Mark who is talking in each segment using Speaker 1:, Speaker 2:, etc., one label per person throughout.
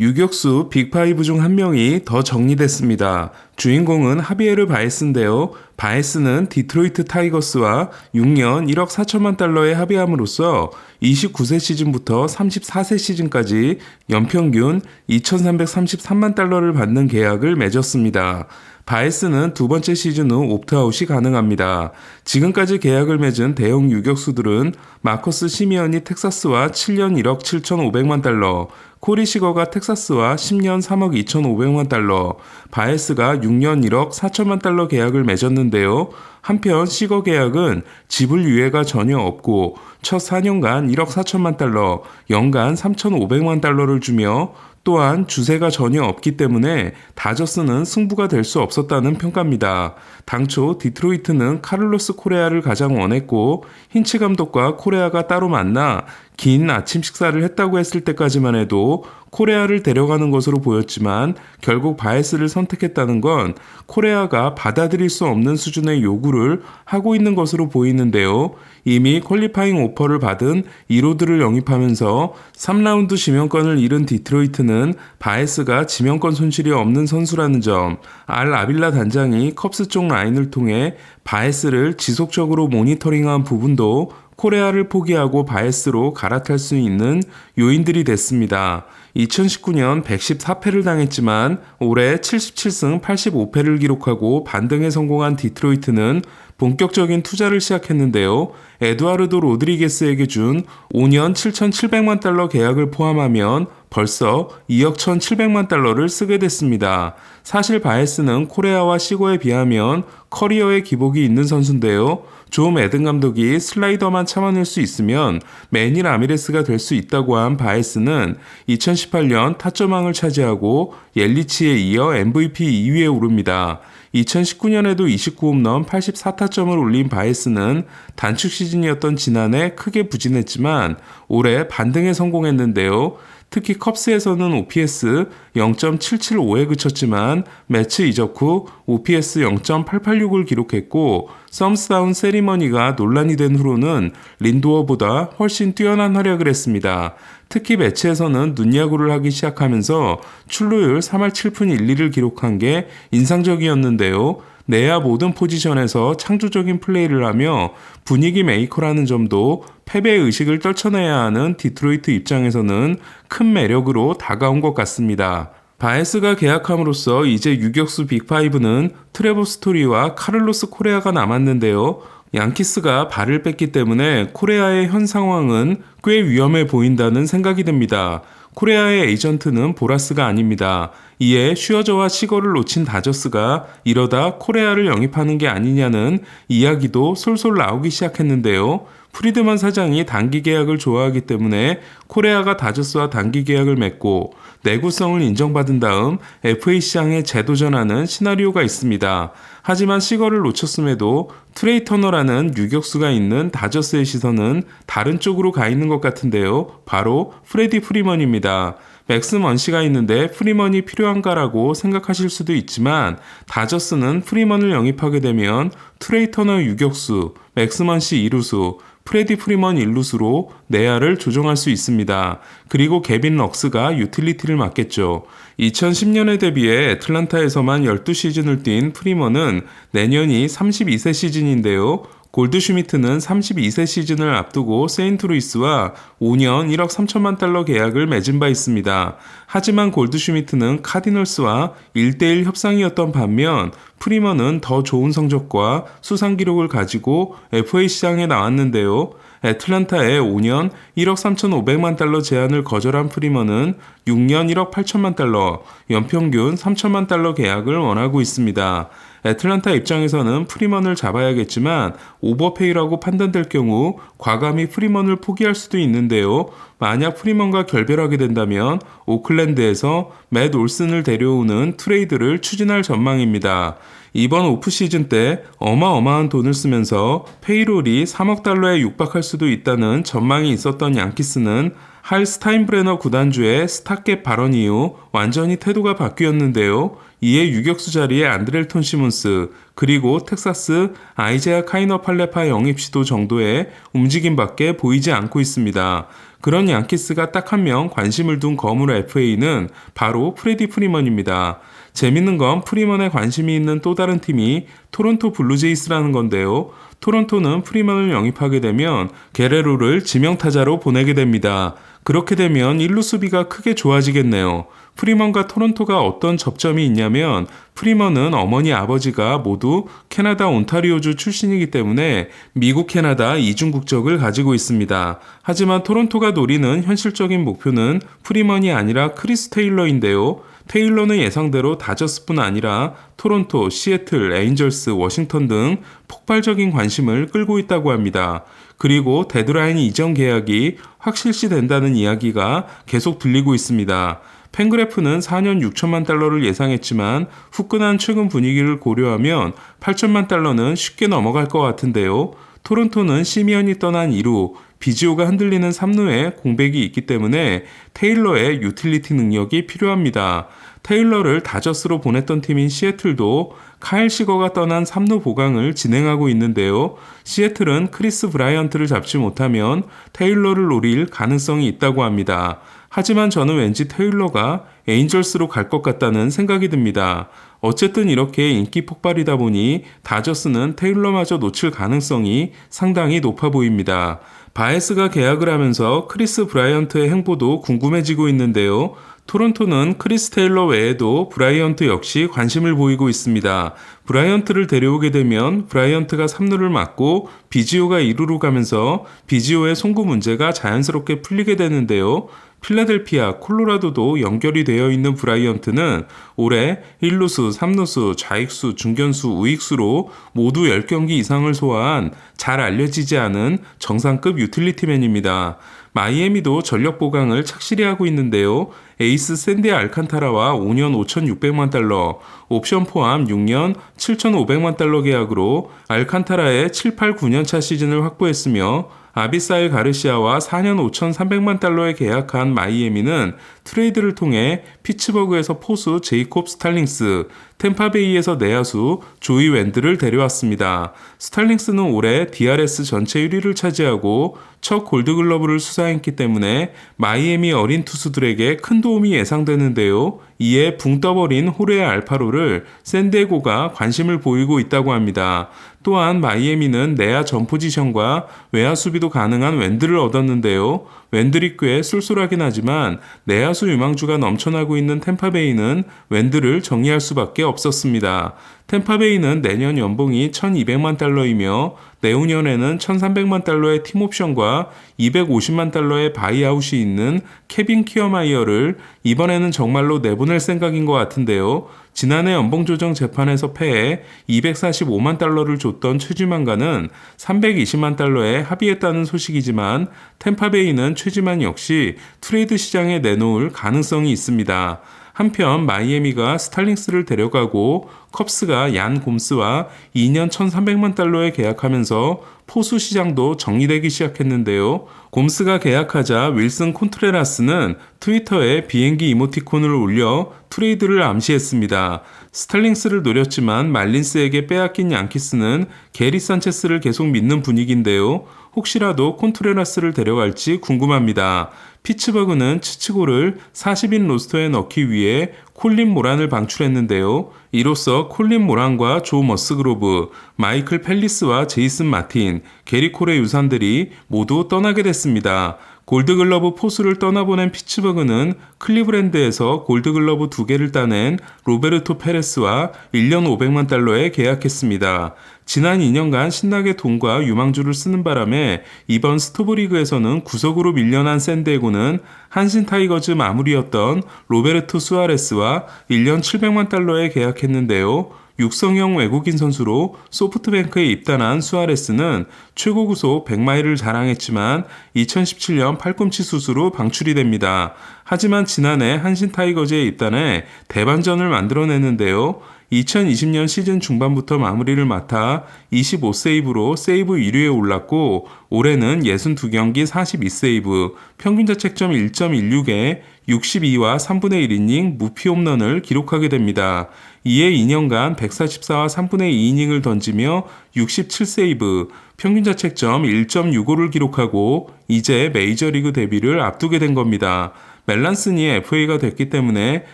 Speaker 1: 유격수 빅파이브 중 한 명이 더 정리됐습니다. 주인공은 하비에르 바에스인데요. 바에스는 디트로이트 타이거스와 6년 1억 4천만 달러에 합의함으로써 29세 시즌부터 34세 시즌까지 연평균 2,333만 달러를 받는 계약을 맺었습니다. 바에스는 두 번째 시즌 후 옵트아웃이 가능합니다. 지금까지 계약을 맺은 대형 유격수들은 마커스 시미언이 텍사스와 7년 1억 7,500만 달러, 코리 시거가 텍사스와 10년 3억 2,500만 달러, 바에스가 6년 1억 4천만 달러 계약을 맺었는데요. 한편 시거 계약은 지불 유예가 전혀 없고 첫 4년간 1억 4천만 달러, 연간 3,500만 달러를 주며 또한 주세가 전혀 없기 때문에 다저스는 승부가 될 수 없었다는 평가입니다. 당초 디트로이트는 카를로스 코레아를 가장 원했고 힌치 감독과 코레아가 따로 만나 긴 아침 식사를 했다고 했을 때까지만 해도 코레아를 데려가는 것으로 보였지만 결국 바에스를 선택했다는 건 코레아가 받아들일 수 없는 수준의 요구를 하고 있는 것으로 보이는데요. 이미 퀄리파잉 오퍼를 받은 1호들을 영입하면서 3라운드 지명권을 잃은 디트로이트는 바에스가 지명권 손실이 없는 선수라는 점, 알 아빌라 단장이 컵스 쪽 라인을 통해 바에스를 지속적으로 모니터링한 부분도 코레아를 포기하고 바에스로 갈아탈 수 있는 요인들이 됐습니다. 2019년 114패를 당했지만 올해 77승 85패를 기록하고 반등에 성공한 디트로이트는 본격적인 투자를 시작했는데요. 에드와르도 로드리게스에게 준 5년 7,700만 달러 계약을 포함하면 벌써 2억 1,700만 달러를 쓰게 됐습니다. 사실 바에스는 코레아와 시고에 비하면 커리어의 기복이 있는 선수인데요. 좀 에든 감독이 슬라이더만 참아낼 수 있으면 매니 라미레스가 될 수 있다고 한 바에스는 2018년 타점왕을 차지하고 옐리치에 이어 MVP 2위에 오릅니다. 2019년에도 29홈런 84타점을 올린 바에스는 단축 시즌이었던 지난해 크게 부진했지만 올해 반등에 성공했는데요. 특히 컵스에서는 OPS 0.775에 그쳤지만 매치 이적 후 OPS 0.886을 기록했고 썸스다운 세리머니가 논란이 된 후로는 린도어보다 훨씬 뛰어난 활약을 했습니다. 특히 매치에서는 눈야구를 하기 시작하면서 출루율 3할 7푼 1, 2를 기록한 게 인상적이었는데요. 내야 모든 포지션에서 창조적인 플레이를 하며 분위기 메이커라는 점도 패배 의식을 떨쳐내야 하는 디트로이트 입장에서는 큰 매력으로 다가온 것 같습니다. 바에스가 계약함으로써 이제 유격수 빅5는 트레버 스토리와 카를로스 코레아가 남았는데요. 양키스가 발을 뺐기 때문에 코레아의 현 상황은 꽤 위험해 보인다는 생각이 듭니다. 코레아의 에이전트는 보라스가 아닙니다. 이에 슈어저와 시거를 놓친 다저스가 이러다 코레아를 영입하는 게 아니냐는 이야기도 솔솔 나오기 시작했는데요. 프리드만 사장이 단기 계약을 좋아하기 때문에 코레아가 다저스와 단기 계약을 맺고 내구성을 인정받은 다음 FA 시장에 재도전하는 시나리오가 있습니다. 하지만 시거를 놓쳤음에도 트레이 터너라는 유격수가 있는 다저스의 시선은 다른 쪽으로 가 있는 것 같은데요. 바로 프레디 프리먼입니다. 맥스 먼시가 있는데 프리먼이 필요한가라고 생각하실 수도 있지만 다저스는 프리먼을 영입하게 되면 트레이 터너 유격수, 맥스 먼시 이루수, 프레디 프리먼 일루스로 내야를 조정할 수 있습니다. 그리고 개빈 럭스가 유틸리티를 맡겠죠. 2010년에 대비해 애틀란타에서만 12시즌을 뛴 프리먼은 내년이 32세 시즌인데요. 골드슈미트는 32세 시즌을 앞두고 세인트루이스와 5년 1억 3천만 달러 계약을 맺은 바 있습니다. 하지만 골드슈미트는 카디널스와 1대1 협상이었던 반면 프리먼은 더 좋은 성적과 수상 기록을 가지고 FA 시장에 나왔는데요. 애틀란타에 5년 1억 3,500만 달러 제안을 거절한 프리먼은 6년 1억 8천만 달러, 연평균 3천만 달러 계약을 원하고 있습니다. 애틀란타 입장에서는 프리먼을 잡아야겠지만 오버페이라고 판단될 경우 과감히 프리먼을 포기할 수도 있는데요. 만약 프리먼과 결별하게 된다면 오클랜드에서 맷 올슨을 데려오는 트레이드를 추진할 전망입니다. 이번 오프 시즌 때 어마어마한 돈을 쓰면서 페이롤이 3억 달러에 육박할 수도 있다는 전망이 있었던 양키스는 할 스타인브레너 구단주의 스타캡 발언 이후 완전히 태도가 바뀌었는데요. 이에 유격수 자리에 안드렐톤 시몬스 그리고 텍사스 아이제아 카이너 팔레파 영입 시도 정도의 움직임밖에 보이지 않고 있습니다. 그런 양키스가 딱 한 명 관심을 둔 거물 FA는 바로 프레디 프리먼입니다. 재밌는 건 프리먼에 관심이 있는 또 다른 팀이 토론토 블루제이스라는 건데요. 토론토는 프리먼을 영입하게 되면 게레로를 지명타자로 보내게 됩니다. 그렇게 되면 1루 수비가 크게 좋아지겠네요. 프리먼과 토론토가 어떤 접점이 있냐면 프리먼은 어머니 아버지가 모두 캐나다 온타리오주 출신이기 때문에 미국 캐나다 이중 국적을 가지고 있습니다. 하지만 토론토가 노리는 현실적인 목표는 프리먼이 아니라 크리스 테일러인데요. 테일러는 예상대로 다저스뿐 아니라 토론토, 시애틀, 에인절스, 워싱턴 등 폭발적인 관심을 끌고 있다고 합니다. 그리고 데드라인 이전 계약이 확실시 된다는 이야기가 계속 들리고 있습니다. 팬그래프는 4년 6천만 달러를 예상했지만 후끈한 최근 분위기를 고려하면 8천만 달러는 쉽게 넘어갈 것 같은데요. 토론토는 시미언이 떠난 이후 비지오가 흔들리는 3루에 공백이 있기 때문에 테일러의 유틸리티 능력이 필요합니다. 테일러를 다저스로 보냈던 팀인 시애틀도 카일 시거가 떠난 3루 보강을 진행하고 있는데요. 시애틀은 크리스 브라이언트를 잡지 못하면 테일러를 노릴 가능성이 있다고 합니다. 하지만 저는 왠지 테일러가 에인절스로 갈 것 같다는 생각이 듭니다. 어쨌든 이렇게 인기 폭발이다 보니 다저스는 테일러마저 놓칠 가능성이 상당히 높아 보입니다. 바에스가 계약을 하면서 크리스 브라이언트의 행보도 궁금해지고 있는데요. 토론토는 크리스 테일러 외에도 브라이언트 역시 관심을 보이고 있습니다. 브라이언트를 데려오게 되면 브라이언트가 3루를 맡고 비지오가 2루로 가면서 비지오의 송구 문제가 자연스럽게 풀리게 되는데요. 필라델피아, 콜로라도도 연결이 되어 있는 브라이언트는 올해 1루수, 3루수, 좌익수, 중견수, 우익수로 모두 10경기 이상을 소화한 잘 알려지지 않은 정상급 유틸리티맨입니다. 마이애미도 전력 보강을 착실히 하고 있는데요. 에이스 샌디 알칸타라와 5년 5,600만 달러, 옵션 포함 6년 7,500만 달러 계약으로 알칸타라의 7, 8, 9년 차 시즌을 확보했으며 아비사일 가르시아와 4년 5,300만 달러에 계약한 마이애미는 트레이드를 통해 피츠버그에서 포수 제이콥 스탈링스, 템파베이에서 내야수 조이 웬드를 데려왔습니다. 스탈링스는 올해 DRS 전체 1위를 차지하고 첫 골드글러브를 수상했기 때문에 마이애미 어린 투수들에게 큰 도움이 예상되는데요. 이에 붕 떠버린 호레 알파로를 샌디에고가 관심을 보이고 있다고 합니다. 또한 마이애미는 내야 전 포지션과 외야 수비도 가능한 웬드를 얻었는데요. 웬들이 꽤 쏠쏠하긴 하지만 내야수 유망주가 넘쳐나고 있는 템파베이는 웬드를 정리할 수밖에 없었습니다. 템파베이는 내년 연봉이 1200만 달러이며 내후년에는 1300만 달러의 팀옵션과 250만 달러의 바이아웃이 있는 케빈 키어마이어를 이번에는 정말로 내보낼 생각인 것 같은데요. 지난해 연봉 조정 재판에서 패해 245만 달러를 줬던 최지만과는 320만 달러에 합의했다는 소식이지만 템파베이는 최지만 역시 트레이드 시장에 내놓을 가능성이 있습니다. 한편 마이애미가 스탈링스를 데려가고 컵스가 얀 곰스와 2년 1,300만 달러에 계약하면서 포수 시장도 정리되기 시작했는데요. 곰스가 계약하자 윌슨 콘트레라스는 트위터에 비행기 이모티콘을 올려 트레이드를 암시했습니다. 스탈링스를 노렸지만 말린스에게 빼앗긴 양키스는 게리 산체스를 계속 믿는 분위기인데요. 혹시라도 콘트레라스를 데려갈지 궁금합니다. 피츠버그는 치치고를 40인 로스터에 넣기 위해 콜린 모란을 방출했는데요. 이로써 콜린 모란과 조 머스그로브, 마이클 펠리스와 제이슨 마틴, 게리 콜의 유산들이 모두 떠나게 됐습니다. 골드글러브 포수를 떠나보낸 피츠버그는 클리브랜드에서 골드글러브 두 개를 따낸 로베르토 페레스와 1년 500만 달러에 계약했습니다. 지난 2년간 신나게 돈과 유망주를 쓰는 바람에 이번 스토브리그에서는 구석으로 밀려난 샌디에고는 한신 타이거즈 마무리였던 로베르토 수아레스와 1년 700만 달러에 계약했는데요. 육성형 외국인 선수로 소프트뱅크에 입단한 수아레스는 최고 구속 100마일을 자랑했지만 2017년 팔꿈치 수술로 방출이 됩니다. 하지만 지난해 한신 타이거즈에 입단해 대반전을 만들어냈는데요. 2020년 시즌 중반부터 마무리를 맡아 25세이브로 세이브 1위에 올랐고 올해는 62경기 42세이브, 평균 자책점 1.16에 62와 3분의 1이닝 무피 홈런을 기록하게 됩니다. 이에 2년간 144와 3분의 2이닝을 던지며 67세이브, 평균 자책점 1.65를 기록하고 이제 메이저리그 데뷔를 앞두게 된 겁니다. 멜란슨이 FA가 됐기 때문에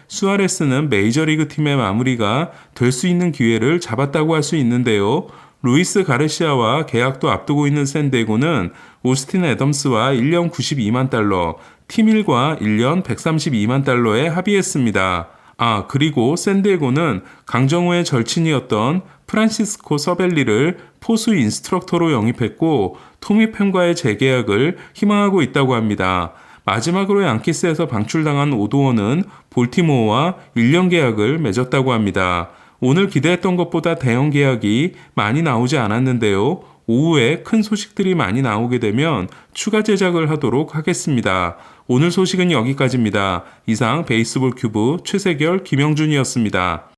Speaker 1: 수아레스는 메이저리그 팀의 마무리가 될 수 있는 기회를 잡았다고 할 수 있는데요. 루이스 가르시아와 계약도 앞두고 있는 샌디에고는 오스틴 애덤스와 1년 92만 달러, 팀1과 1년 132만 달러에 합의했습니다. 아, 그리고 샌디에고는 강정호의 절친이었던 프란시스코 서벨리를 포수 인스트럭터로 영입했고 토미 펜과의 재계약을 희망하고 있다고 합니다. 마지막으로 양키스에서 방출당한 오도원은 볼티모어와 1년 계약을 맺었다고 합니다. 오늘 기대했던 것보다 대형 계약이 많이 나오지 않았는데요. 오후에 큰 소식들이 많이 나오게 되면 추가 제작을 하도록 하겠습니다. 오늘 소식은 여기까지입니다. 이상 베이스볼 큐브 최세결 김영준이었습니다.